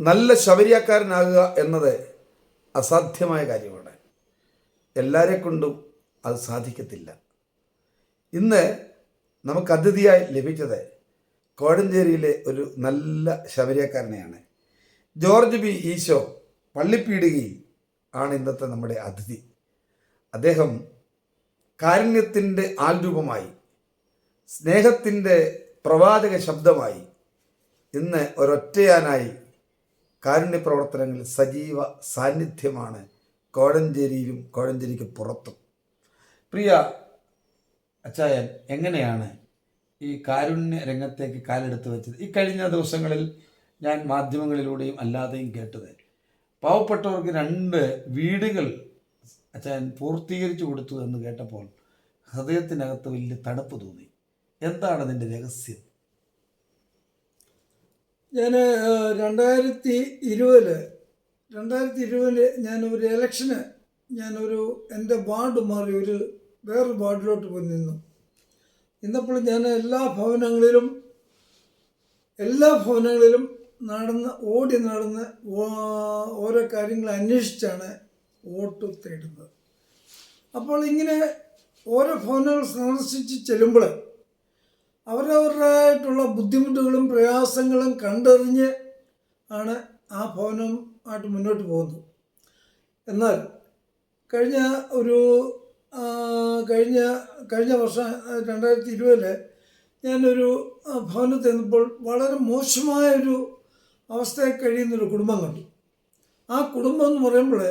നല്ല ശബരിയാക്കാരനാകുക എന്നത് അസാധ്യമായ കാര്യമാണ്. എല്ലാരെ കൊണ്ടും അത് സാധിക്കത്തില്ല. ഇന്ന് നമുക്ക് അതിഥിയായി ലഭിച്ചത് കോഴഞ്ചേരിയിലെ ഒരു നല്ല ശബരിയാക്കാരനെയാണ്. George B. ഈശോ പള്ളിപ്പീടികയിൽ ആണ് ഇന്നത്തെ നമ്മുടെ അതിഥി. അദ്ദേഹം കാരുണ്യത്തിന്റെ ആൽരൂപമായി സ്നേഹത്തിന്റെ പ്രവാചക ശബ്ദമായി ഇന്ന് ഒരൊറ്റയാനായി കാരുണ്യ പ്രവർത്തനങ്ങളിൽ സജീവ സാന്നിധ്യമാണ് കോഴഞ്ചേരിയിലും കോഴഞ്ചേരിക്ക് പുറത്തും. പ്രിയ അച്ചായൻ എങ്ങനെയാണ് ഈ കാരുണ്യ രംഗത്തേക്ക് കാലെടുത്ത് വെച്ചത്? ഈ കഴിഞ്ഞ ദിവസങ്ങളിൽ ഞാൻ മാധ്യമങ്ങളിലൂടെയും അല്ലാതെയും കേട്ടത് പാവപ്പെട്ടവർക്ക് രണ്ട് വീടുകൾ അച്ചായൻ പൂർത്തീകരിച്ചു കൊടുത്തു എന്ന് കേട്ടപ്പോൾ ഹൃദയത്തിനകത്ത് വലിയ തണുപ്പ് തോന്നി. എന്താണ് അതിന്റെ രഹസ്യം? ഞാൻ രണ്ടായിരത്തി ഇരുപതിൽ രണ്ടായിരത്തി ഇരുപതിൽ ഞാൻ ഒരു ഞാനൊരു എന്റെ വാർഡ് മാറി ഒരു വേറൊരു വാർഡിലോട്ട് പോയി നിന്നു. ഇന്നപ്പോൾ ഞാൻ എല്ലാ ഭവനങ്ങളിലും എല്ലാ ഭവനങ്ങളിലും നടന്ന് ഓടി നടന്ന് ഓരോ കാര്യങ്ങൾ അന്വേഷിച്ചാണ് വോട്ട് തേടുന്നത്. അപ്പോൾ ഇങ്ങനെ ഓരോ ഭവനങ്ങൾ സന്ദർശിച്ച് ചെല്ലുമ്പോൾ അവരവരുടേതായിട്ടുള്ള ബുദ്ധിമുട്ടുകളും പ്രയാസങ്ങളും കണ്ടറിഞ്ഞ് ആണ് ആ ഭവനം ആയിട്ട് മുന്നോട്ട് പോകുന്നത്. എന്നാൽ കഴിഞ്ഞ ഒരു കഴിഞ്ഞ കഴിഞ്ഞ വർഷം രണ്ടായിരത്തി ഇരുപതിൽ ഞാനൊരു ഭവനത്തിൽ നിന്നപ്പോൾ വളരെ മോശമായൊരു അവസ്ഥയിൽ കഴിയുന്നൊരു കുടുംബം കണ്ടു. ആ കുടുംബം എന്ന് പറയുമ്പോൾ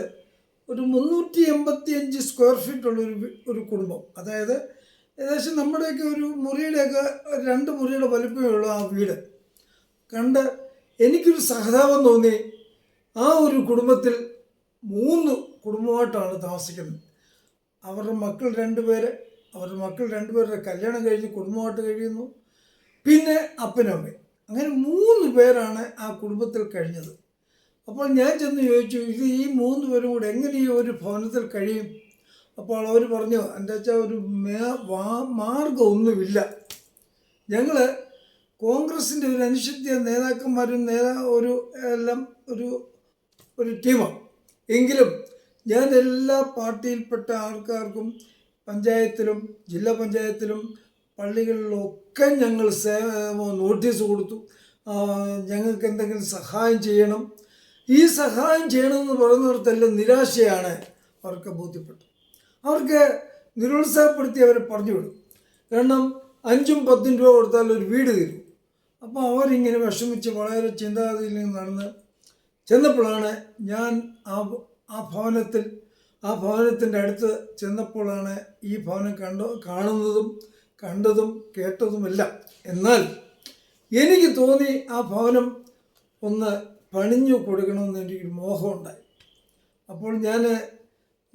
ഒരു മുന്നൂറ്റി എൺപത്തി അഞ്ച് സ്ക്വയർ ഫീറ്റുള്ള ഒരു ഒരു കുടുംബം. അതായത് ഏകദേശം നമ്മുടെയൊക്കെ ഒരു മുറിയുടെയൊക്കെ രണ്ട് മുറിയുടെ വലിപ്പമേ ഉള്ളൂ ആ വീട്. കണ്ട് എനിക്കൊരു സഹതാപം തോന്നി. ആ ഒരു കുടുംബത്തിൽ മൂന്ന് കുടുംബമായിട്ടാണ് താമസിക്കുന്നത്. അവരുടെ മക്കൾ രണ്ടുപേര് അവരുടെ മക്കൾ രണ്ടുപേരുടെ കല്യാണം കഴിഞ്ഞ് കുടുംബമായിട്ട് കഴിയുന്നു. പിന്നെ അപ്പനമ്മ അങ്ങനെ മൂന്ന് പേരാണ് ആ കുടുംബത്തിൽ കഴിഞ്ഞത്. അപ്പോൾ ഞാൻ ചെന്ന് ചോദിച്ചു ഇത് ഈ മൂന്ന് പേരും കൂടെ എങ്ങനെ ഈ ഒരു ഭവനത്തിൽ കഴിയും? അപ്പോൾ അവർ പറഞ്ഞു എന്താ വെച്ചാൽ ഒരു മാർഗമൊന്നുമില്ല ഞങ്ങൾ കോൺഗ്രസിന്റെ ഒരു അനുശക്തിയ നേതാക്കന്മാരും നേതാ ഒരു എല്ലാം ഒരു ഒരു ടീമാണ് എങ്കിലും ഞാൻ എല്ലാ പാർട്ടിയിൽപ്പെട്ട ആൾക്കാർക്കും പഞ്ചായത്തിലും ജില്ലാ പഞ്ചായത്തിലും പള്ളികളിലൊക്കെ ഞങ്ങൾ നോട്ടീസ് കൊടുത്തു. ഞങ്ങൾക്ക് എന്തെങ്കിലും സഹായം ചെയ്യണം. ഈ സഹായം ചെയ്യണമെന്ന് പറയുന്നിടത്തെല്ലാം നിരാശയാണ്. അവർക്ക് ബോധ്യപ്പെട്ടു. അവർക്ക് നിരുത്സാഹപ്പെടുത്തി അവരെ പറഞ്ഞു വിടും. കാരണം അഞ്ചും പത്തും രൂപ കൊടുത്താൽ ഒരു വീട് തരും. അപ്പോൾ അവരിങ്ങനെ വിഷമിച്ച് വളരെ ചിന്താഗതിയിൽ നടന്ന് ചെന്നപ്പോഴാണ് ഞാൻ ആ ആ ഭവനത്തിൽ ആ ഭവനത്തിന്റെ അടുത്ത് ചെന്നപ്പോഴാണ് ഈ ഭവനം കണ്ടു കാണുന്നതും കണ്ടതും കേട്ടതുമെല്ലാം. എന്നാൽ എനിക്ക് തോന്നി ആ ഭവനം ഒന്ന് പണിഞ്ഞു കൊടുക്കണമെന്ന് എനിക്കൊരു മോഹമുണ്ടായി അപ്പോൾ ഞാൻ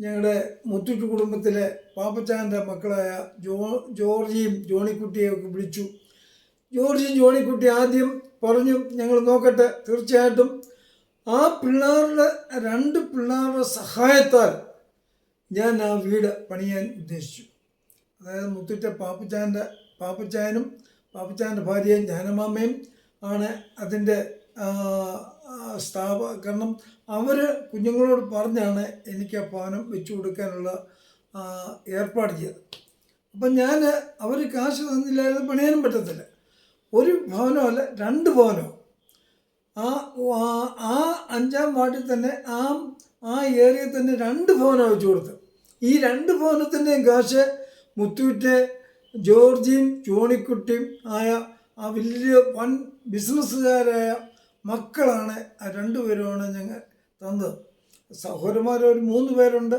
ഞങ്ങളുടെ മുത്തുറ്റു കുടുംബത്തിലെ പാപ്പച്ചാന്റെ മക്കളായ ജോ ജോർജിയും ജോണിക്കുട്ടിയും ഒക്കെ വിളിച്ചു. ജോർജിയും ജോണിക്കുട്ടി ആദ്യം പറഞ്ഞു ഞങ്ങൾ നോക്കട്ടെ തീർച്ചയായിട്ടും ആ പിള്ളേരുടെ രണ്ട് പിള്ളേരുടെ സഹായത്താൽ ഞാൻ ആ വീട് പണിയാൻ ഉദ്ദേശിച്ചു. അതായത് മുത്തുറ്റ പാപ്പച്ചാന്റെ പാപ്പച്ചായനും പാപ്പച്ചാന്റെ ഭാര്യയും ജാനമാമയും ആണ് അതിന്റെ സ്ഥാപ കാരണം അവർ കുഞ്ഞുങ്ങളോട് പറഞ്ഞാണ് എനിക്ക് ആ ഭവനം വെച്ചു കൊടുക്കാനുള്ള ഏർപ്പാട് ചെയ്തത്. അപ്പം ഞാൻ അവർ കാശ് തന്നില്ലായിരുന്നു പണിയാനും പറ്റത്തില്ല. ഒരു ഭവനോ അല്ല രണ്ട് ഭവനോ. ആ ആ- അഞ്ചാം വാർഡിൽ തന്നെ ആ ആ ഏരിയയിൽ തന്നെ രണ്ട് ഭവനം വെച്ചു കൊടുത്തു ഈ രണ്ട് ഭവനത്തിന്റെയും കാശ് മുത്തൂറ്റ് ജോർജിയും ജോണിക്കുട്ടിയും ആയ ആ വലിയ വൻ ബിസിനസ്സുകാരായ മക്കളാണ് ആ രണ്ടുപേരുമാണ് ഞങ്ങൾ തന്നത്. സഹോദരന്മാർ ഒരു മൂന്ന് പേരുണ്ട്.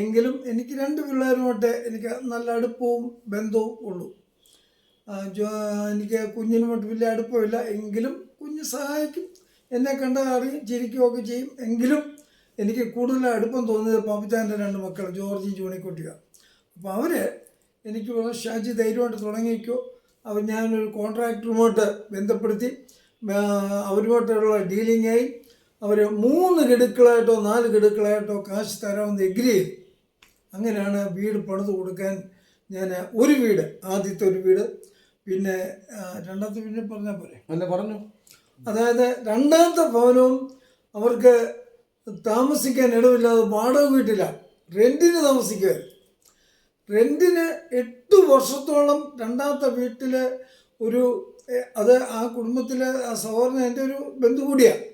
എങ്കിലും എനിക്ക് രണ്ട് പിള്ളേരുമായിട്ട് എനിക്ക് നല്ല അടുപ്പവും ബന്ധവും ഉള്ളൂ. എനിക്ക് കുഞ്ഞിനുമായിട്ട് വലിയ അടുപ്പമില്ല. എങ്കിലും കുഞ്ഞ് സഹായിക്കും. എന്നെ കണ്ടാൽ അറിയും ചിരിക്കുകയൊക്കെ ചെയ്യും. എങ്കിലും എനിക്ക് കൂടുതൽ അടുപ്പം തോന്നിയത് പാപ്പിച്ചാന്റെ രണ്ട് മക്കൾ ജോർജി ജോണിക്കുട്ടിയാണ്. അപ്പോൾ അവർ എനിക്ക് ഷാജി ധൈര്യമായിട്ട് തുടങ്ങിക്കോ. അവർ ഞാനൊരു കോൺട്രാക്ടറുമായിട്ട് ബന്ധപ്പെടുത്തി അവരുമായിട്ടുള്ള ഡീലിങ്ങായി അവർ മൂന്ന് ഗഡുക്കളായിട്ടോ നാല് ഗഡുക്കളായിട്ടോ കാശ് തരാമെന്ന് എഗ്രി ചെയ്തു. അങ്ങനെയാണ് വീട് പണിത് കൊടുക്കാൻ ഞാൻ ഒരു വീട് ആദ്യത്തെ ഒരു വീട്. പിന്നെ രണ്ടാമത്തെ വീട് പറഞ്ഞാൽ പോരെ? അല്ല പറഞ്ഞു. അതായത് രണ്ടാമത്തെ ഭവനവും അവർക്ക് താമസിക്കാൻ ഇടമില്ലാതെ വാടക വീട്ടിലാണ് റെന്റിന് താമസിക്കുക റെന്റിന് എട്ട് വർഷത്തോളം രണ്ടാമത്തെ വീട്ടിൽ ഒരു അത് ആ കുടുംബത്തിലെ ആ സഹോദരൻ എന്റെ ഒരു ബന്ധു കൂടിയാണ്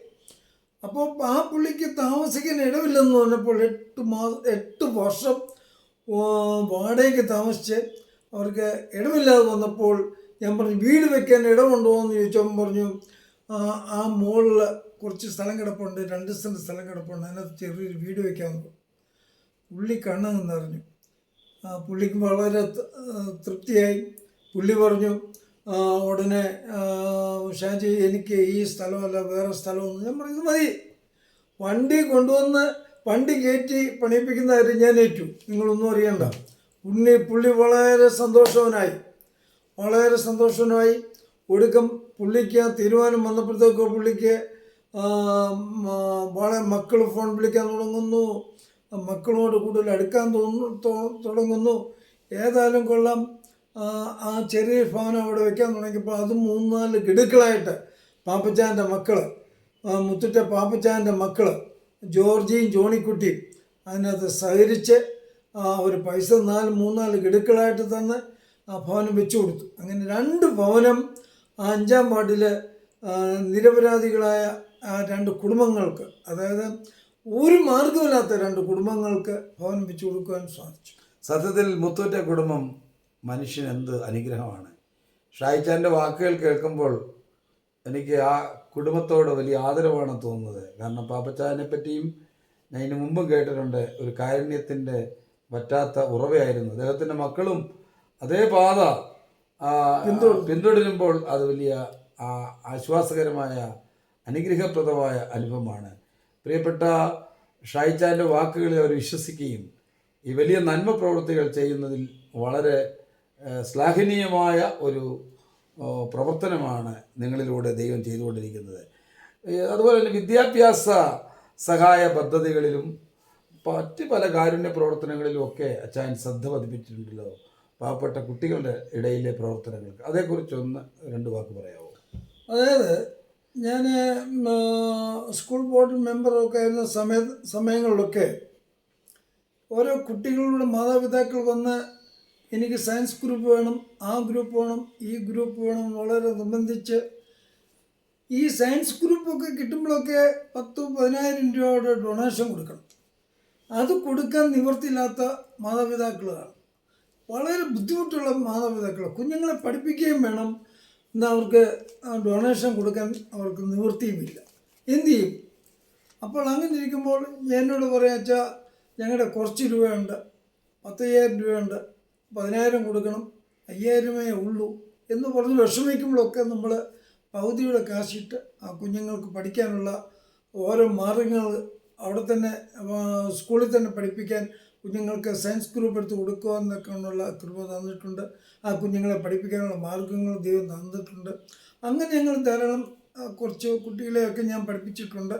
അപ്പോൾ ആ പുള്ളിക്ക് താമസിക്കാൻ ഇടമില്ലെന്ന് പറഞ്ഞപ്പോൾ എട്ട് മാസം എട്ട് വർഷം വാടകയ്ക്ക് താമസിച്ച് അവർക്ക് ഇടമില്ലാതെ വന്നപ്പോൾ ഞാൻ പറഞ്ഞു വീട് വെക്കാൻ ഇടമുണ്ടോ എന്ന് ചോദിച്ചപ്പോൾ പറഞ്ഞു "ആ, മോളിൽ കുറച്ച് സ്ഥലം കിടപ്പുണ്ട് രണ്ട് സെന്റ് സ്ഥലം കിടപ്പുണ്ട് അതിനകത്ത് ചെറിയൊരു വീട് വെക്കാമെന്ന്. പുള്ളി കണ്ണങ്ങ് നിറഞ്ഞു. ആ, പുള്ളിക്ക് വളരെ തൃപ്തിയായി. പുള്ളി പറഞ്ഞു ഉടനെ ഷാജി എനിക്ക് ഈ സ്ഥലമല്ല വേറെ സ്ഥലമൊന്നും ഞാൻ പറഞ്ഞു "ഇത് മതി. വണ്ടി കൊണ്ടുവന്ന് വണ്ടി കയറ്റി പണിയിപ്പിക്കുന്ന കാര്യം ഞാൻ ഏറ്റു. നിങ്ങളൊന്നും അറിയണ്ട. ഉണ്ണി പുള്ളി വളരെ സന്തോഷവനായി. വളരെ സന്തോഷവനായി. ഒടുക്കം പുള്ളിക്ക് തീരുമാനം വന്നപ്പോഴത്തേക്ക് പുള്ളിക്ക് വളരെ മക്കൾ ഫോൺ വിളിക്കാൻ തുടങ്ങുന്നു. മക്കളോട് കൂടുതൽ അടുക്കാൻ തോന്നു തുടങ്ങുന്നു. ഏതായാലും കൊള്ളാം. ആ, ചെറിയ ഫോൺ അവിടെ വെക്കാൻ തുടങ്ങിയപ്പോൾ അത് മൂന്നാൽ ഗിടുക്കളായിട്ട് പാപ്പച്ചാന്റെ മക്കൾ മുത്തുറ്റ പാപ്പച്ചാന്റെ മക്കൾ ജോർജിയും ജോണിക്കുട്ടിയും അതിനകത്ത് സഹകരിച്ച് അവർ പൈസ നാല് മൂന്നാൽ ഗഡുക്കളായിട്ട് തന്ന് ആ ഭവനം വെച്ചു കൊടുത്തു. അങ്ങനെ രണ്ട് ഭവനം ആ അഞ്ചാം വാർഡിൽ നിരപരാധികളായ ആ രണ്ട് കുടുംബങ്ങൾക്ക് അതായത് ഒരു മാർഗമില്ലാത്ത രണ്ട് കുടുംബങ്ങൾക്ക് ഭവനം വെച്ചു കൊടുക്കുവാൻ സാധിച്ചു. സത്യത്തിൽ മുത്തൂറ്റ കുടുംബം മനുഷ്യന് എന്ത് അനുഗ്രഹമാണ്? ഷായിച്ചാന്റെ വാക്കുകൾ കേൾക്കുമ്പോൾ എനിക്ക് ആ കുടുംബത്തോട് വലിയ ആദരവാണ് തോന്നുന്നത്. കാരണം പാപ്പച്ചാനെ പറ്റിയും ഞാൻ ഇതിനു മുമ്പും കേട്ടിട്ടുണ്ട് ഒരു കാരുണ്യത്തിന്റെ പറ്റാത്ത ഉറവയായിരുന്നു. അദ്ദേഹത്തിന്റെ മക്കളും അതേ പാത പിന്തുടരുമ്പോൾ അത് വലിയ ആ, ആശ്വാസകരമായ അനുഗ്രഹപ്രദമായ അനുഭവമാണ്. പ്രിയപ്പെട്ട ഷായിച്ചാന്റെ വാക്കുകളെ അവർ വിശ്വസിക്കുകയും ഈ വലിയ നന്മ പ്രവൃത്തികൾ ചെയ്യുന്നതിൽ വളരെ ശ്ലാഘനീയമായ ഒരു പ്രവർത്തനമാണ് നിങ്ങളിലൂടെ ദൈവം ചെയ്തുകൊണ്ടിരിക്കുന്നത്. അതുപോലെ തന്നെ വിദ്യാഭ്യാസ സഹായ പദ്ധതികളിലും മറ്റ് പല കാരുണ്യ പ്രവർത്തനങ്ങളിലും ഒക്കെ അച്ചായൻ ശ്രദ്ധ പതിപ്പിച്ചിട്ടുണ്ടല്ലോ. പാവപ്പെട്ട കുട്ടികളുടെ ഇടയിലെ പ്രവർത്തനങ്ങൾക്ക്. അതേക്കുറിച്ചൊന്ന് രണ്ട് വാക്ക് പറയാമോ അതായത് ഞാൻ സ്കൂൾ ബോർഡ് മെമ്പറൊക്കെ ആയിരുന്ന സമയ സമയങ്ങളിലൊക്കെ ഓരോ കുട്ടികളുടെ മാതാപിതാക്കൾ വന്ന് എനിക്ക് സയൻസ് ഗ്രൂപ്പ് വേണം ആ ഗ്രൂപ്പ് വേണം ഈ ഗ്രൂപ്പ് വേണം വളരെ നിർബന്ധിച്ച്. ഈ സയൻസ് ഗ്രൂപ്പൊക്കെ കിട്ടുമ്പോഴൊക്കെ പത്ത് പതിനായിരം രൂപയുടെ ഡൊണേഷൻ കൊടുക്കണം. അത് കൊടുക്കാൻ നിവൃത്തിയില്ലാത്ത മാതാപിതാക്കളാണ്. വളരെ ബുദ്ധിമുട്ടുള്ള മാതാപിതാക്കൾ കുഞ്ഞുങ്ങളെ പഠിപ്പിക്കുകയും വേണം. എന്നാൽ അവർക്ക് ഡൊണേഷൻ കൊടുക്കാൻ അവർക്ക് നിവൃത്തിയുമില്ല. എന്തു ചെയ്യും? അപ്പോൾ അങ്ങനെ ഇരിക്കുമ്പോൾ എന്നോട് പറയുക വെച്ചാൽ ഞങ്ങളുടെ കുറച്ച് രൂപയുണ്ട്. പത്തയ്യായിരം രൂപയുണ്ട്. പതിനായിരം കൊടുക്കണം അയ്യായിരമേ ഉള്ളൂ എന്ന് പറഞ്ഞ് വിഷമിക്കുമ്പോഴൊക്കെ നമ്മൾ പകുതിയുടെ കാശിട്ട് ആ കുഞ്ഞുങ്ങൾക്ക് പഠിക്കാനുള്ള ഓരോ മാർഗങ്ങൾ അവിടെ തന്നെ സ്കൂളിൽ തന്നെ പഠിപ്പിക്കാൻ കുഞ്ഞുങ്ങൾക്ക് സയൻസ് ഗ്രൂപ്പ് എടുത്ത് കൊടുക്കുക എന്നൊക്കെയുള്ള കൃപ തന്നിട്ടുണ്ട്. ആ കുഞ്ഞുങ്ങളെ പഠിപ്പിക്കാനുള്ള മാർഗങ്ങൾ ദൈവം തന്നിട്ടുണ്ട്. അങ്ങനെ ഞങ്ങൾ ധാരാളം കുറച്ച് കുട്ടികളെയൊക്കെ ഞാൻ പഠിപ്പിച്ചിട്ടുണ്ട്.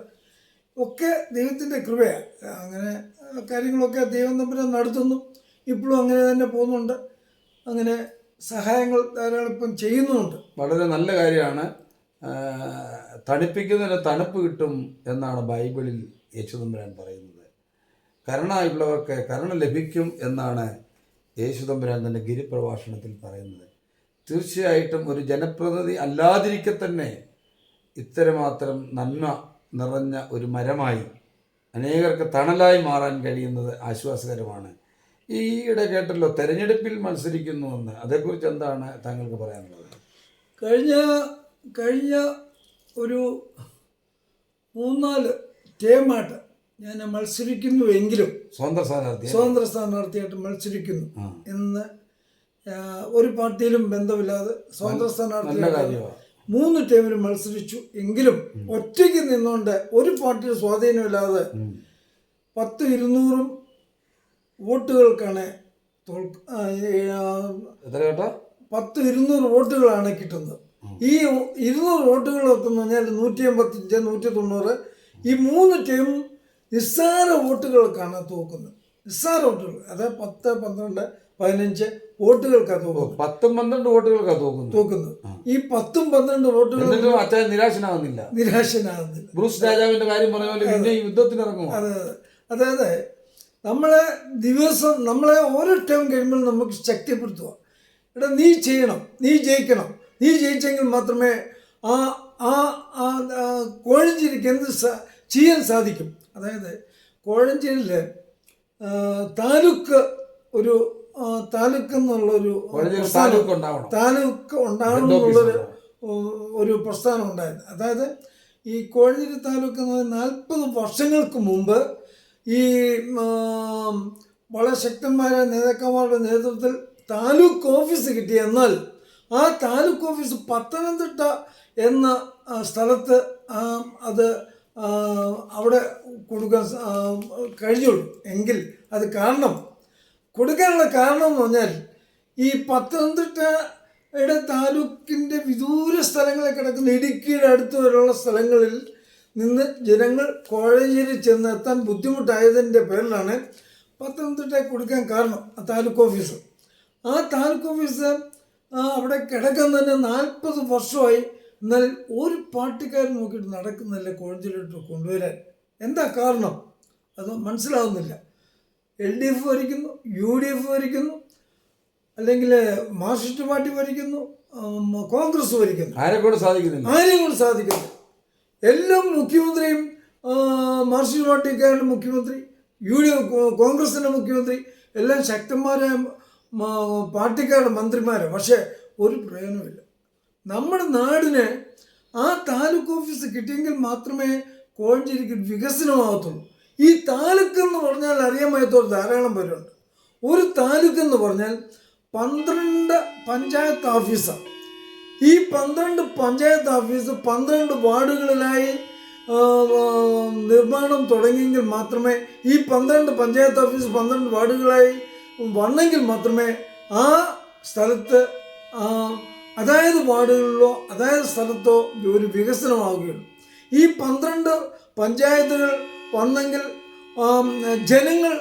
ഒക്കെ ദൈവത്തിന്റെ കൃപയാണ്. അങ്ങനെ കാര്യങ്ങളൊക്കെ ദൈവം തമ്മിൽ നടത്തുന്നു. ഇപ്പോഴും അങ്ങനെ തന്നെ പോകുന്നുണ്ട്. അങ്ങനെ സഹായങ്ങൾ ധാരാളം ഇപ്പം ചെയ്യുന്നുമുണ്ട്. വളരെ നല്ല കാര്യമാണ്. തണുപ്പിക്കുന്നതിന് തണുപ്പ് കിട്ടും എന്നാണ് ബൈബിളിൽ യേശുദമ്പുരാൻ പറയുന്നത്. കരുണായുള്ളവർക്ക് കരുണ ലഭിക്കും എന്നാണ് യേശുദമ്പുരാൻ തന്റെ ഗിരിപ്രഭാഷണത്തിൽ പറയുന്നത്. തീർച്ചയായിട്ടും ഒരു ജനപ്രതിനിധി അല്ലാതിരിക്കെ തന്നെ ഇത്തരമാത്രം നന്മ നിറഞ്ഞ ഒരു മരമായി അനേകർക്ക് തണലായി മാറാൻ കഴിയുന്നത് ആശ്വാസകരമാണ്. ഈയിടെ കേട്ടല്ലോ തെരഞ്ഞെടുപ്പിൽ മത്സരിക്കുന്നുവെന്ന് അതേക്കുറിച്ച് എന്താണ് താങ്കൾക്ക് പറയാനുള്ളത്? കഴിഞ്ഞ കഴിഞ്ഞ ഒരു മൂന്നാൽ ടേമായിട്ട് ഞാൻ മത്സരിക്കുന്നുവെങ്കിലും സ്വതന്ത്ര സ്ഥാനാർത്ഥി സ്വതന്ത്ര സ്ഥാനാർത്ഥിയായിട്ട് മത്സരിക്കുന്നു എന്ന് ഒരു പാർട്ടിയിലും ബന്ധമില്ലാതെ സ്വതന്ത്ര സ്ഥാനാർത്ഥി മൂന്ന് ടീമിലും മത്സരിച്ചു എങ്കിലും ഒറ്റയ്ക്ക് നിന്നുകൊണ്ട് ഒരു പാർട്ടിയിൽ സ്വാധീനമില്ലാതെ. പത്ത് ഇരുന്നൂറും വോട്ടുകൾക്കാണ് പത്ത് ഇരുന്നൂറ് വോട്ടുകളാണ് കിട്ടുന്നത്. ഈ ഇരുന്നൂറ് വോട്ടുകൾ എന്ന് പറഞ്ഞാൽ നൂറ്റി എൺപത്തഞ്ച് നൂറ്റി തൊണ്ണൂറ് ഈ മൂന്ന് ടീം നിസ്സാര വോട്ടുകൾക്കാണ് തോക്കുന്നത്. നിസ്സാര വോട്ടുകൾ അതായത് പത്ത് പന്ത്രണ്ട് പതിനഞ്ച് വോട്ടുകൾക്കാണ് തോക്കുന്നത്. പത്തും പന്ത്രണ്ട് വോട്ടുകൾക്കാണ് തോക്കുന്നത്. തോക്കുന്നത്. ഈ പത്തും പന്ത്രണ്ട് വോട്ടുകൾ അച്ഛൻ നിരാശനാകുന്നില്ല നിരാശനാകുന്നില്ല ബ്രൂസ് രാജാവിന്റെ കാര്യം പറഞ്ഞ പോലെ യുദ്ധത്തിനിറങ്ങും അതെ. അതായത് നമ്മളെ ദിവസം നമ്മളെ ഓരോ ടൈം കഴിയുമ്പോൾ നമുക്ക് ശക്തിപ്പെടുത്തുക. എടാ നീ ചെയ്യണം നീ ജയിക്കണം. നീ ജയിച്ചെങ്കിൽ മാത്രമേ ആ ആ കോഴഞ്ചേരിക്ക് എന്ത് ചെയ്യാൻ സാധിക്കും. അതായത് കോഴഞ്ചേരിയിൽ താലൂക്ക് ഒരു താലൂക്ക് എന്നുള്ളൊരു താലൂക്ക് ഉണ്ടാവണം. താലൂക്ക് ഉണ്ടാവണം ഹെഡ് എന്നുള്ളൊരു ഒരു പ്രസ്ഥാനം ഉണ്ടായിരുന്നു അതായത് ഈ കോഴഞ്ചേരി താലൂക്ക് എന്ന് പറയുന്നത് നാൽപ്പത് വർഷങ്ങൾക്ക് മുമ്പ് ഈ വളരെ ശക്തന്മാരായ നേതാക്കന്മാരുടെ നേതൃത്വത്തിൽ താലൂക്ക് ഓഫീസ് കിട്ടി. എന്നാൽ ആ താലൂക്ക് ഓഫീസ് പത്തനംതിട്ട എന്ന സ്ഥലത്ത് അത് അവിടെ കൊടുക്കാൻ കഴിഞ്ഞുള്ളൂ. എങ്കിൽ അത് കാരണം കൊടുക്കാനുള്ള കാരണം എന്ന് പറഞ്ഞാൽ ഈ പത്തനംതിട്ടയുടെ താലൂക്കിന്റെ വിദൂര സ്ഥലങ്ങളിൽ കിടക്കുന്ന ഇടുക്കിയുടെ അടുത്ത് വരെയുള്ള സ്ഥലങ്ങളിൽ നിന്ന് ജനങ്ങൾ കോഴഞ്ചേരി ചെന്നെത്താൻ ബുദ്ധിമുട്ടായതിന്റെ പേരിലാണ് പത്തനംതിട്ട കൊടുക്കാൻ കാരണം ആ താലൂക്ക് ഓഫീസ് ആ താലൂക്ക് ഓഫീസ് അവിടെ തന്നെ നാൽപ്പത് വർഷമായി എന്നാൽ ഒരു പാർട്ടിക്കാരൻ നോക്കിയിട്ട് നടക്കുന്നില്ല കോഴഞ്ചേരിയിലോട്ട് കൊണ്ടുവരാൻ. എന്താ കാരണം? അത് മനസ്സിലാവുന്നില്ല. എൽ ഡി എഫ് ഭരിക്കുന്നു യു ഡി എഫ് ഭരിക്കുന്നു അല്ലെങ്കിൽ മാർക്സിസ്റ്റ് പാർട്ടി ഭരിക്കുന്നു കോൺഗ്രസ് ഭരിക്കുന്നു. ആരെ കൊണ്ട് സാധിക്കുന്നില്ല? ആരെയും കൊണ്ട് സാധിക്കുന്നു എല്ലാം മുഖ്യമന്ത്രിയും മാർക്സിസ്റ്റ് പാർട്ടിക്കാരുടെ മുഖ്യമന്ത്രി യു ഡി കോൺഗ്രസിന്റെ മുഖ്യമന്ത്രി എല്ലാം ശക്തന്മാരായ പാർട്ടിക്കാരുടെ മന്ത്രിമാർ പക്ഷേ ഒരു പ്രയോജനമില്ല നമ്മുടെ നാടിന് ആ താലൂക്ക് ഓഫീസ് കിട്ടിയെങ്കിൽ മാത്രമേ കോഴഞ്ചേരിക്ക് വികസനമാകത്തുള്ളൂ. ഈ താലൂക്ക് എന്ന് പറഞ്ഞാൽ അറിയാൻ വയ്യാത്തോട് ധാരാളം പേരുണ്ട്. ഒരു താലൂക്ക് എന്ന് പറഞ്ഞാൽ പന്ത്രണ്ട് പഞ്ചായത്ത് ഓഫീസാണ് ഈ പന്ത്രണ്ട് പഞ്ചായത്ത് ഓഫീസ് പന്ത്രണ്ട് വാർഡുകളിലായി നിർമ്മാണം തുടങ്ങിയെങ്കിൽ മാത്രമേ ഈ പന്ത്രണ്ട് പഞ്ചായത്ത് ഓഫീസ് പന്ത്രണ്ട് വാർഡുകളായി വന്നെങ്കിൽ മാത്രമേ ആ സ്ഥലത്ത് അതായത് വാർഡുകളിലോ അതായത് സ്ഥലത്തോ ഒരു വികസനമാവുകയുള്ളൂ. ഈ പന്ത്രണ്ട് പഞ്ചായത്തുകൾ വന്നെങ്കിൽ ജനങ്ങൾ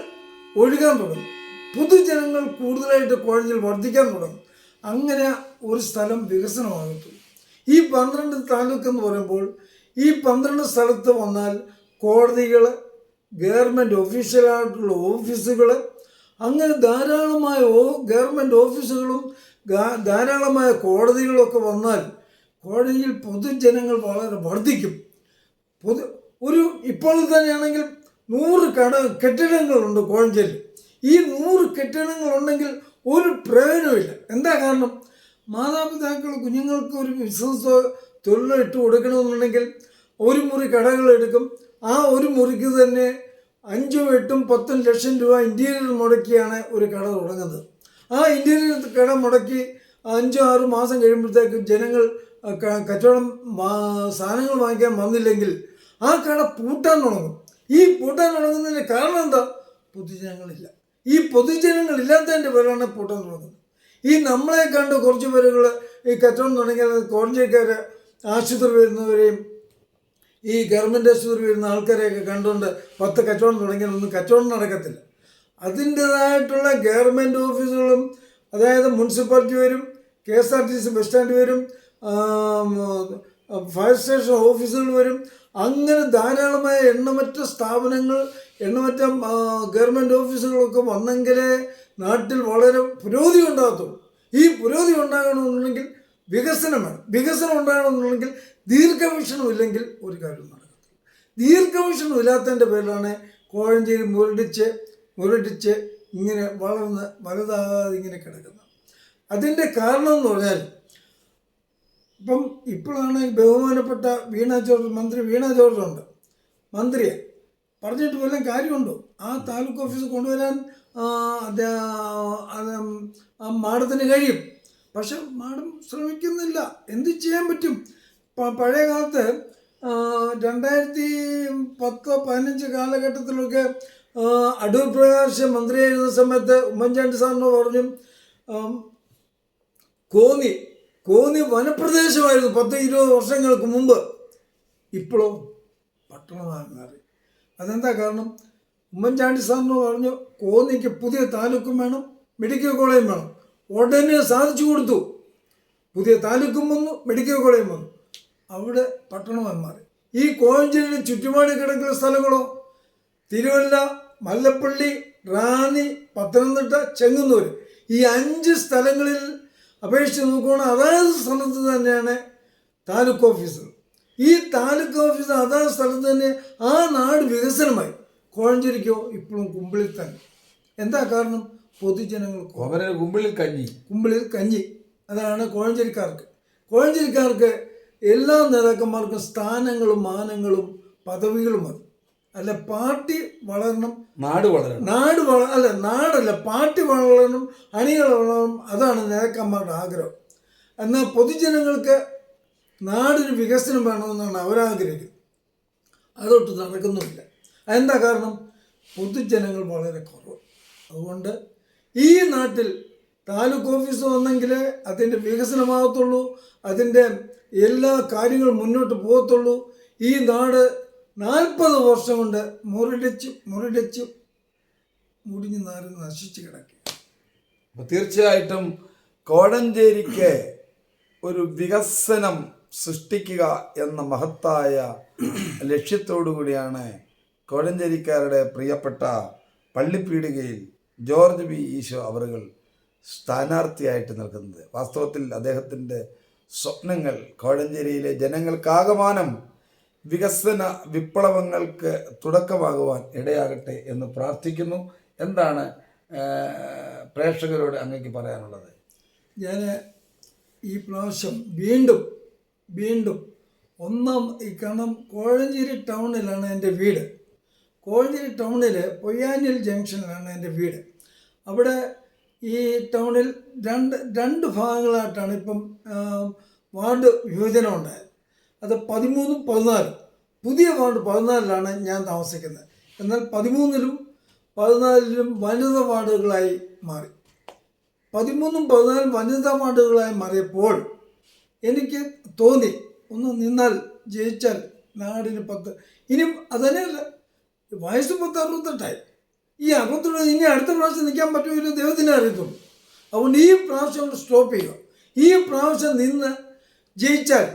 ഒഴുകാൻ തുടങ്ങും. പൊതുജനങ്ങൾ കൂടുതലായിട്ട് കോഴഞ്ചിൽ വർദ്ധിക്കാൻ തുടങ്ങും. അങ്ങനെ ഒരു സ്ഥലം വികസനമാകത്തുള്ളൂ ഈ പന്ത്രണ്ട് താലൂക്ക് എന്ന് പറയുമ്പോൾ ഈ പന്ത്രണ്ട് സ്ഥലത്ത് വന്നാൽ കോടതികൾ ഗവൺമെന്റ് ഒഫീഷ്യലായിട്ടുള്ള ഓഫീസുകൾ അങ്ങനെ ധാരാളമായ ഓ ഗവൺമെന്റ് ഓഫീസുകളും ധാരാളമായ കോടതികളൊക്കെ വന്നാൽ കോടതിയിൽ പൊതുജനങ്ങൾ വളരെ വർദ്ധിക്കും. പൊതു ഒരു ഇപ്പോൾ തന്നെയാണെങ്കിൽ നൂറ് കട കെട്ടിടങ്ങളുണ്ട് കോഴഞ്ചേരിൽ ഈ നൂറ് കെട്ടിടങ്ങളുണ്ടെങ്കിൽ ഒരു പ്രയോജനമില്ല എന്താ കാരണം? മാതാപിതാക്കൾ കുഞ്ഞുങ്ങൾക്ക് ഒരു ബിസിനസ് തൊഴിലിട്ട് കൊടുക്കണമെന്നുണ്ടെങ്കിൽ ഒരു മുറി കടകൾ എടുക്കും. ആ ഒരു മുറിക്ക് തന്നെ അഞ്ചും എട്ടും പത്തും ലക്ഷം രൂപ ഇന്റീരിയർ മുടക്കിയാണ് ഒരു കട തുടങ്ങുന്നത്. ആ ഇന്റീരിയർ കട മുടക്കി അഞ്ചോ ആറ് മാസം കഴിയുമ്പോഴത്തേക്കും ജനങ്ങൾ കച്ചവടം സാധനങ്ങൾ വാങ്ങിക്കാൻ വന്നില്ലെങ്കിൽ ആ കട പൂട്ടാൻ തുടങ്ങും. ഈ പൂട്ടാൻ തുടങ്ങുന്നതിന് കാരണം എന്താ? പൊതുജനങ്ങളില്ല. ഈ പൊതുജനങ്ങളില്ലാത്തതിന്റെ പേരാണ് പൂട്ടാൻ തുടങ്ങുന്നത്. ഈ നമ്മളെ കണ്ട് കുറച്ച് പേരുകൾ ഈ കച്ചവടം തുടങ്ങിയത് കോഴഞ്ചേക്കാർ ആശുപത്രി വരുന്നവരെയും ഈ ഗവൺമെന്റ് ആശുപത്രി വരുന്ന ആൾക്കാരെയൊക്കെ കണ്ടുകൊണ്ട് പത്ത് കച്ചവടം തുടങ്ങിയാൽ ഒന്നും കച്ചവടം നടക്കത്തില്ല. അതിന്റേതായിട്ടുള്ള ഗവൺമെന്റ് ഓഫീസുകളും അതായത് മുനിസിപ്പാലിറ്റി വരും K S R T C bus stand വരും ഫയർ സ്റ്റേഷൻ ഓഫീസുകൾ വരും. അങ്ങനെ ധാരാളമായ എണ്ണമറ്റ സ്ഥാപനങ്ങൾ എണ്ണമറ്റ ഗവൺമെന്റ് ഓഫീസുകളൊക്കെ വന്നെങ്കിലേ നാട്ടിൽ വളരെ പുരോഗതി ഉണ്ടാകത്തുള്ളൂ. ഈ പുരോഗതി ഉണ്ടാകണമെന്നുണ്ടെങ്കിൽ വികസനം വേണം. വികസനം ഉണ്ടാകണമെന്നുണ്ടെങ്കിൽ ദീർഘവീക്ഷണം ഇല്ലെങ്കിൽ ഒരു കാര്യം നടക്കത്തില്ല. ദീർഘവീക്ഷണം ഇല്ലാത്തതിന്റെ പേരിലാണ് കോഴഞ്ചേരി മുരടിച്ച് മുരടിച്ച് ഇങ്ങനെ വളർന്ന് വലുതാകാതെ ഇങ്ങനെ കിടക്കുന്നത്. അതിന്റെ കാരണം എന്ന് പറഞ്ഞാൽ ഇപ്പം ഇപ്പോഴാണ് ബഹുമാനപ്പെട്ട വീണ ജോർജ് മന്ത്രി വീണ ജോർജ് ഉണ്ട്. മന്ത്രിയെ. പറഞ്ഞിട്ട് വല്ല കാര്യമുണ്ടോ? ആ താലൂക്ക് ഓഫീസ് കൊണ്ടുവരാൻ ആ, മാഡത്തിന് കഴിയും. പക്ഷെ മാഡം ശ്രമിക്കുന്നില്ല. എന്ത് ചെയ്യാൻ പറ്റും? പഴയ കാലത്ത് രണ്ടായിരത്തി പത്ത് പതിനഞ്ച് കാലഘട്ടത്തിലൊക്കെ അടൂർ പ്രകാശ് മന്ത്രിയായിരുന്ന സമയത്ത് ഉമ്മൻചാണ്ടി സാറിന് പറഞ്ഞു കോന്നി കോന്നി വനപ്രദേശമായിരുന്നു പത്ത് ഇരുപത് വർഷങ്ങൾക്ക് മുമ്പ്. ഇപ്പോഴോ പട്ടണമായി മാറി. അതെന്താ കാരണം? ഉമ്മൻചാണ്ടി സാറിന് പറഞ്ഞു കോന്നിക്ക് പുതിയ താലൂക്കും വേണം മെഡിക്കൽ കോളേജും വേണം. ഉടനെ സാധിച്ചു കൊടുത്തു. പുതിയ താലൂക്കും വന്നു മെഡിക്കൽ കോളേജും വന്നു. അവിടെ പട്ടണമായി മാറി ഈ കോഴഞ്ചേരിയുടെ ചുറ്റുപാട് കിടക്കുന്ന സ്ഥലങ്ങളോ? തിരുവല്ല മല്ലപ്പള്ളി റാന്നി പത്തനംതിട്ട ചെങ്ങന്നൂർ ഈ അഞ്ച് സ്ഥലങ്ങളിൽ അപേക്ഷിച്ച് നോക്കുകയാണെങ്കിൽ അതായത് സ്ഥലത്ത് തന്നെയാണ് താലൂക്ക് ഓഫീസർ ഈ താലൂക്ക് ഓഫീസ് അതാ സ്ഥലത്ത് തന്നെ. ആ നാട് വികസനമായി. കോഴഞ്ചേരിക്കോ ഇപ്പോഴും കുമ്പിളിൽ തന്നെ. എന്താ കാരണം? പൊതുജനങ്ങൾ കുമ്പിളിൽ കഞ്ഞി. കുമ്പിളിൽ കഞ്ഞി. അതാണ് കോഴഞ്ചേരിക്കാർക്ക്. കോഴഞ്ചേരിക്കാർക്ക് എല്ലാ നേതാക്കന്മാർക്കും സ്ഥാനങ്ങളും മാനങ്ങളും പദവികളും മതി. അല്ല പാർട്ടി വളരണം. നാട് വളരണം. നാട് വള അല്ല നാടല്ല പാർട്ടി വളരണം അണികൾ വളരണം. അതാണ് നേതാക്കന്മാരുടെ ആഗ്രഹം. എന്നാൽ പൊതുജനങ്ങൾക്ക് നാടിന് വികസനം വേണമെന്നാണ് അവരാഗ്രഹിക്കുന്നത്. അതൊട്ട് നടക്കുന്നുമില്ല. അതെന്താ കാരണം? പൊതുജനങ്ങൾ വളരെ കുറവ്. അതുകൊണ്ട് ഈ നാട്ടിൽ താലൂക്ക് ഓഫീസ് വന്നെങ്കിൽ അതിന്റെ വികസനമാകത്തുള്ളൂ അതിന്റെ എല്ലാ കാര്യങ്ങളും മുന്നോട്ട് പോകത്തുള്ളൂ. ഈ നാട് നാൽപ്പത് വർഷം കൊണ്ട് മുരടിച്ച് മുരടിച്ച് മുടിഞ്ഞു നാറി നശിച്ചു കിടക്കുക തീർച്ചയായിട്ടും കോഴഞ്ചേരിക്ക് ഒരു വികസനം സൃഷ്ടിക്കുക എന്ന മഹത്തായ ലക്ഷ്യത്തോടു കൂടിയാണ് കോഴഞ്ചേരിക്കാരുടെ പ്രിയപ്പെട്ട പള്ളിപ്പീടികയിൽ ജോർജ് ബി ഈശോ അവറുകൾ സ്ഥാനാർത്ഥിയായിട്ട് നിൽക്കുന്നത്. വാസ്തവത്തിൽ അദ്ദേഹത്തിന്റെ സ്വപ്നങ്ങൾ കോഴഞ്ചേരിയിലെ ജനങ്ങൾക്കാകമാനം വികസന വിപ്ലവങ്ങൾക്ക് തുടക്കമാകുവാൻ ഇടയാകട്ടെ എന്ന് പ്രാർത്ഥിക്കുന്നു. എന്താണ് പ്രേക്ഷകരോട് അങ്ങേക്ക് പറയാനുള്ളത്? ഞാൻ ഈ പ്രാവശ്യം വീണ്ടും വീണ്ടും ഒന്നാം ഈ കാരണം കോഴഞ്ചേരി ടൗണിലാണ് എന്റെ വീട്. കോഴഞ്ചേരി ടൗണിൽ പൊയ്യാനിൽ ജംഗ്ഷനിലാണ് എന്റെ വീട്. അവിടെ ഈ ടൗണിൽ രണ്ട് രണ്ട് ഭാഗങ്ങളായിട്ടാണ് ഇപ്പം വാർഡ് വിഭജനം ഉണ്ടായത്. അത് പതിമൂന്നും പതിനാലും പുതിയ വാർഡ് പതിനാലിലാണ് ഞാൻ താമസിക്കുന്നത്. എന്നാൽ പതിമൂന്നിലും പതിനാലിലും വനിതാ വാർഡുകളായി മാറി. പതിമൂന്നും പതിനാലും വനിതാ വാർഡുകളായി മാറിയപ്പോൾ എനിക്ക് തോന്നി. ഒന്ന് നിന്നാൽ ജയിച്ചാൽ നാടിന് പത്ത് ഇനിയും അതന്നെയല്ല വയസ്സ് പത്ത് അറുപത്തെട്ടായി ഈ അറുപത്തെട്ട് ഇനി അടുത്ത പ്രാവശ്യം നിൽക്കാൻ പറ്റുമെങ്കിൽ ദൈവത്തിനെ അറിയത്തുള്ളൂ. അതുകൊണ്ട് ഈ പ്രാവശ്യം കൊണ്ട് സ്റ്റോപ്പ് ചെയ്യുക. ഈ പ്രാവശ്യം നിന്ന് ജയിച്ചാൽ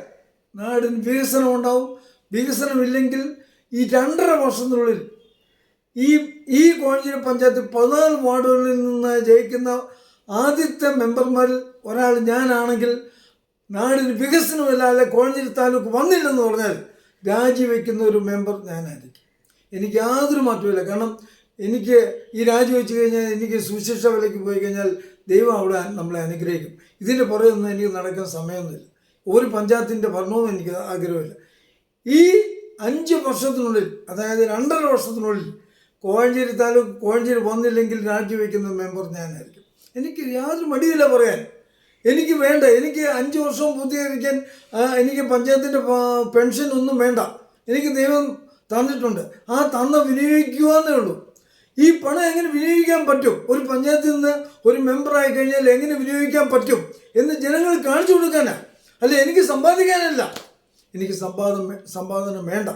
നാടിന് വികസനം ഉണ്ടാവും. വികസനമില്ലെങ്കിൽ ഈ രണ്ടര വർഷത്തിനുള്ളിൽ ഈ ഈ കോഴഞ്ചേരി പഞ്ചായത്തിൽ പതിനാല് വാർഡുകളിൽ നിന്ന് ജയിക്കുന്ന ആദ്യത്തെ മെമ്പർമാരിൽ ഒരാൾ ഞാനാണെങ്കിൽ നാടിന് വികസനമില്ലാതെ കോഴഞ്ചേരി താലൂക്ക് വന്നില്ലെന്ന് പറഞ്ഞാൽ രാജിവെക്കുന്ന ഒരു മെമ്പർ ഞാനായിരിക്കും. എനിക്ക് യാതൊരു മാറ്റമില്ല കാരണം എനിക്ക് ഈ രാജിവെച്ച് കഴിഞ്ഞാൽ എനിക്ക് സുശിക്ഷ വിലയ്ക്ക് പോയി കഴിഞ്ഞാൽ ദൈവം അവിടെ നമ്മളെ അനുഗ്രഹിക്കും. ഇതിന്റെ പുറകെ ഒന്നും എനിക്ക് നടക്കാൻ സമയമൊന്നുമില്ല. ഒരു പഞ്ചായത്തിന്റെ ഭരണവും എനിക്ക് ആഗ്രഹമില്ല ഈ അഞ്ച് വർഷത്തിനുള്ളിൽ അതായത് രണ്ടര വർഷത്തിനുള്ളിൽ കോഴഞ്ചേരി താലൂക്ക് കോഴഞ്ചേരി വന്നില്ലെങ്കിൽ രാജിവെക്കുന്ന മെമ്പർ ഞാനായിരിക്കും. എനിക്ക് യാതൊരു മടിയില്ല പറയാൻ. എനിക്ക് വേണ്ട എനിക്ക് അഞ്ച് വർഷവും പൂർത്തീകരിക്കാൻ എനിക്ക് പഞ്ചായത്തിന്റെ പെൻഷൻ ഒന്നും വേണ്ട. എനിക്ക് ദൈവം തന്നിട്ടുണ്ട്. ആ തന്ന വിനിയോഗിക്കുക എന്നേ ഉള്ളൂ. ഈ പണം എങ്ങനെ വിനിയോഗിക്കാൻ പറ്റും? ഒരു പഞ്ചായത്തിൽ നിന്ന് ഒരു മെമ്പറായി കഴിഞ്ഞാൽ എങ്ങനെ വിനിയോഗിക്കാൻ പറ്റും? എന്ന് ജനങ്ങൾ കാണിച്ചു കൊടുക്കാനാ. അല്ല എനിക്ക് സമ്പാദിക്കാനല്ല. എനിക്ക് സമ്പാദം സമ്പാദനം വേണ്ട.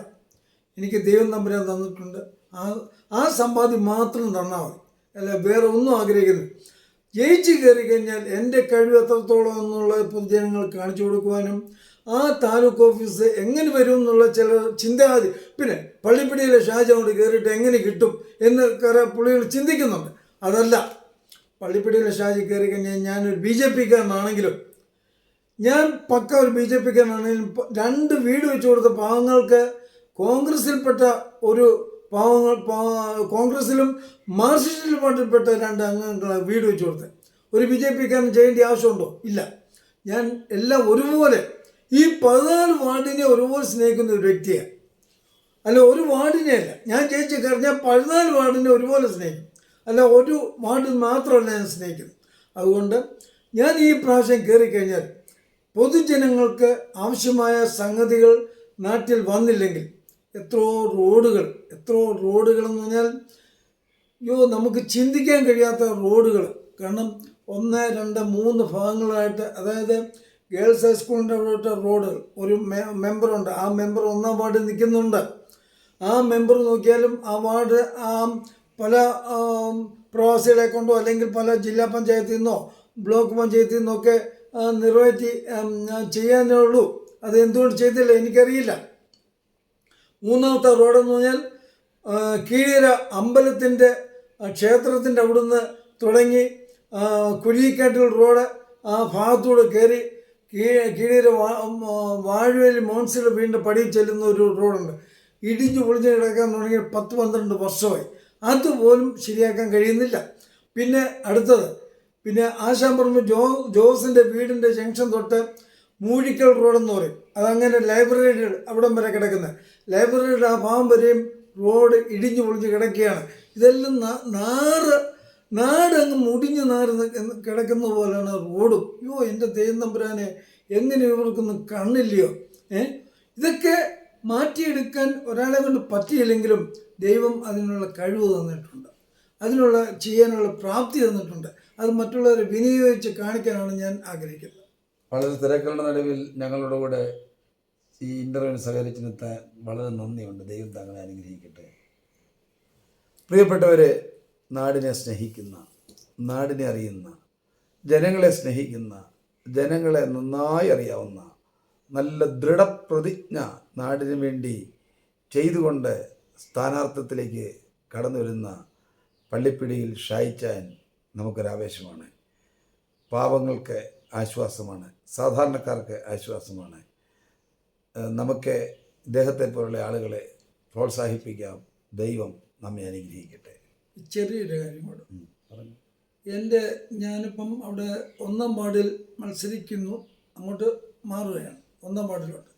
എനിക്ക് ദൈവം തമ്പുരാൻ തന്നിട്ടുണ്ട്. ആ ആ സമ്പാദ്യം മാത്രം തന്നാൽ മതി. അല്ല വേറെ ഒന്നും ആഗ്രഹിക്കുന്നു ജയിച്ച് കയറി കഴിഞ്ഞാൽ എന്റെ കഴിവ് എത്രത്തോളം എന്നുള്ള പൊതുജനങ്ങൾക്ക് കാണിച്ചു കൊടുക്കുവാനും ആ താലൂക്ക് ഓഫീസ് എങ്ങനെ വരും എന്നുള്ള ചില ചിന്താഗതി. പിന്നെ പള്ളിപ്പിടിയിലെ ഷാജ കൊണ്ട് കയറിയിട്ട് എങ്ങനെ കിട്ടും എന്ന് കുറേ പുള്ളികൾ ചിന്തിക്കുന്നുണ്ട്. അതല്ല പള്ളിപ്പടിയിലെ ഷാജി കയറി കഴിഞ്ഞാൽ ഞാനൊരു ബി ജെ പിക്കാരനാണെങ്കിലും ഞാൻ പക്ക ഒരു ബി ജെ പിക്കാരനാണെങ്കിലും രണ്ട് വീട് വെച്ചു കൊടുത്ത പാവങ്ങൾക്ക് കോൺഗ്രസിൽപ്പെട്ട ഒരു പാവങ്ങൾ പാ- കോൺഗ്രസിലും മാർക്സിസ്റ്റിലും പെട്ട രണ്ട് അംഗങ്ങളെ വീട് വെച്ച് കൊടുത്തത്. ഒരു ബി ജെ പിക്കാരൻ ചെയ്യേണ്ട ആവശ്യമുണ്ടോ? ഇല്ല. ഞാൻ എല്ലാം ഒരുപോലെ ഈ പതിനാല് വാർഡിനെ ഒരുപോലെ സ്നേഹിക്കുന്ന ഒരു വ്യക്തിയാണ്. അല്ല ഒരു വാർഡിനെ അല്ല. ഞാൻ ജയിച്ച കാരണം ഞാൻ പതിനാല് വാർഡിനെ ഒരുപോലെ സ്നേഹിക്കും. അല്ല ഒരു വാർഡിൽ മാത്രമല്ല ഞാൻ സ്നേഹിക്കുന്നത്. അതുകൊണ്ട് ഞാൻ ഈ പ്രാവശ്യം കയറിക്കഴിഞ്ഞാൽ പൊതുജനങ്ങൾക്ക് ആവശ്യമായ സംഗതികൾ നാട്ടിൽ വന്നില്ലെങ്കിൽ എത്രയോ റോഡുകൾ എത്രയോ റോഡുകൾ എന്ന് പറഞ്ഞാൽ അയ്യോ നമുക്ക് ചിന്തിക്കാൻ കഴിയാത്ത റോഡുകൾ. കാരണം ഒന്ന് രണ്ട് മൂന്ന് ഭാഗങ്ങളായിട്ട് അതായത് ഗേൾസ് ഹൈസ്കൂളിന്റെ അവിടെ റോഡുകൾ. ഒരു മെമ്പറുണ്ട്. ആ മെമ്പർ ഒന്നാം വാർഡിൽ നിൽക്കുന്നുണ്ട്. ആ മെമ്പർ നോക്കിയാലും ആ വാർഡ് ആ പല പ്രവാസികളെ കൊണ്ടോ അല്ലെങ്കിൽ പല ജില്ലാ പഞ്ചായത്തിൽ നിന്നോ ബ്ലോക്ക് പഞ്ചായത്തിൽ നിന്നൊക്കെ നിറവേറ്റി ചെയ്യാനേ ഉള്ളൂ. അത് എന്തുകൊണ്ട് ചെയ്തില്ല? എനിക്കറിയില്ല. മൂന്നാമത്തെ റോഡെന്ന് പറഞ്ഞാൽ കീഴര അമ്പലത്തിന്റെ ക്ഷേത്രത്തിന്റെ അവിടുന്ന് തുടങ്ങി കുഴിക്കാട്ടിൽ റോഡ് ആ ഭാഗത്തൂടെ കയറി കീഴര വാഴവേലി മോൺസിൽ വീണ്ടും പടി ചെല്ലുന്ന ഒരു റോഡുണ്ട്. ഇടിഞ്ഞു പൊളിഞ്ഞ് കിടക്കാൻ തുടങ്ങി പത്ത് പന്ത്രണ്ട് വർഷമായി. അതുപോലും ശരിയാക്കാൻ കഴിയുന്നില്ല. പിന്നെ അടുത്തത് പിന്നെ ആശാമ്പറമ്പ് ജോ ജോസിന്റെ വീടിന്റെ ജംഗ്ഷൻ തൊട്ട് മൂഴിക്കൽ റോഡെന്ന് പറയും. അതങ്ങനെ ലൈബ്രറിയുടെ അവിടം വരെ കിടക്കുന്നത് ലൈബ്രറിയുടെ ആ ഭാഗം വരെയും റോഡ് ഇടിഞ്ഞു പൊളിഞ്ഞ് കിടക്കുകയാണ്. ഇതെല്ലാം നാറ് നാട് അങ്ങ് മുടിഞ്ഞ് നാറ് കിടക്കുന്ന പോലെയാണ് റോഡും. അയ്യോ എന്റെ തെയ്യം തമ്പുരാനെ എങ്ങനെ ഇവർക്കൊന്നും കണ്ണില്ലയോ? ഏ? ഇതൊക്കെ മാറ്റിയെടുക്കാൻ ഒരാളെ കൊണ്ട് പറ്റിയില്ലെങ്കിലും ദൈവം അതിനുള്ള കഴിവ് തന്നിട്ടുണ്ട്. അതിനുള്ള ചെയ്യാനുള്ള പ്രാപ്തി തന്നിട്ടുണ്ട്. അത് മറ്റുള്ളവരെ വിനിയോഗിച്ച് കാണിക്കാനാണ് ഞാൻ ആഗ്രഹിക്കുന്നത്. വളരെ തിരക്കുകളുടെ നടുവിൽ ഞങ്ങളുടെ കൂടെ ഈ ഇന്റർവ്യൂ സഹകരിച്ചു നിർത്താൻ വളരെ നന്ദിയുണ്ട്. ദൈവം താങ്കളെ അനുഗ്രഹിക്കട്ടെ. പ്രിയപ്പെട്ടവരെ നാടിനെ സ്നേഹിക്കുന്ന നാടിനെ അറിയുന്ന ജനങ്ങളെ സ്നേഹിക്കുന്ന ജനങ്ങളെ നന്നായി അറിയാവുന്ന നല്ല ദൃഢപ്രതിജ്ഞ നാടിന് വേണ്ടി ചെയ്തുകൊണ്ട് സ്ഥാനാർത്ഥത്തിലേക്ക് കടന്നു വരുന്ന പള്ളിപ്പിടിയിൽ ഷായിച്ചാൻ നമുക്കൊരാവേശമാണ്. പാവങ്ങൾക്ക് ആശ്വാസമാണ്. സാധാരണക്കാർക്ക് ആശ്വാസമാണ്. നമുക്ക് ഇദ്ദേഹത്തെ പോലുള്ള ആളുകളെ പ്രോത്സാഹിപ്പിക്കാം. ദൈവം നമ്മെ അനുഗ്രഹിക്കട്ടെ. ചെറിയൊരു കാര്യം കൂടെ. പറഞ്ഞു. എന്റെ ഞാനിപ്പം അവിടെ ഒന്നാം വാർഡിൽ മത്സരിക്കുന്നു. അങ്ങോട്ട് മാറുകയാണ്. ഒന്നാം വാർഡിലോട്ട്.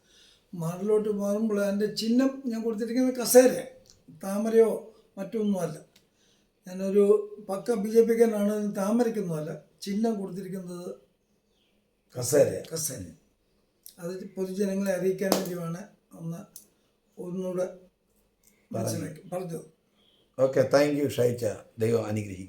വാർഡിലോട്ട് മാറുമ്പോൾ എന്റെ ചിഹ്നം ഞാൻ കൊടുത്തിരിക്കുന്നത് കസേര താമരയോ മറ്റൊന്നുമല്ല. ഞാനൊരു പക്ക ബി ജെ പിക്കാനാണ് താമരയ്ക്കൊന്നുമല്ല. ചിഹ്നം കൊടുത്തിരിക്കുന്നത് കസേര കസേര. അത് പൊതുജനങ്ങളെ അറിയിക്കാൻ വേണ്ടിയാണ് ഒന്ന് ഒന്നുകൂടെ പറഞ്ഞത്. ഓക്കെ താങ്ക് യു ഷൈച്ച ദൈവം അനുഗ്രഹിക്കും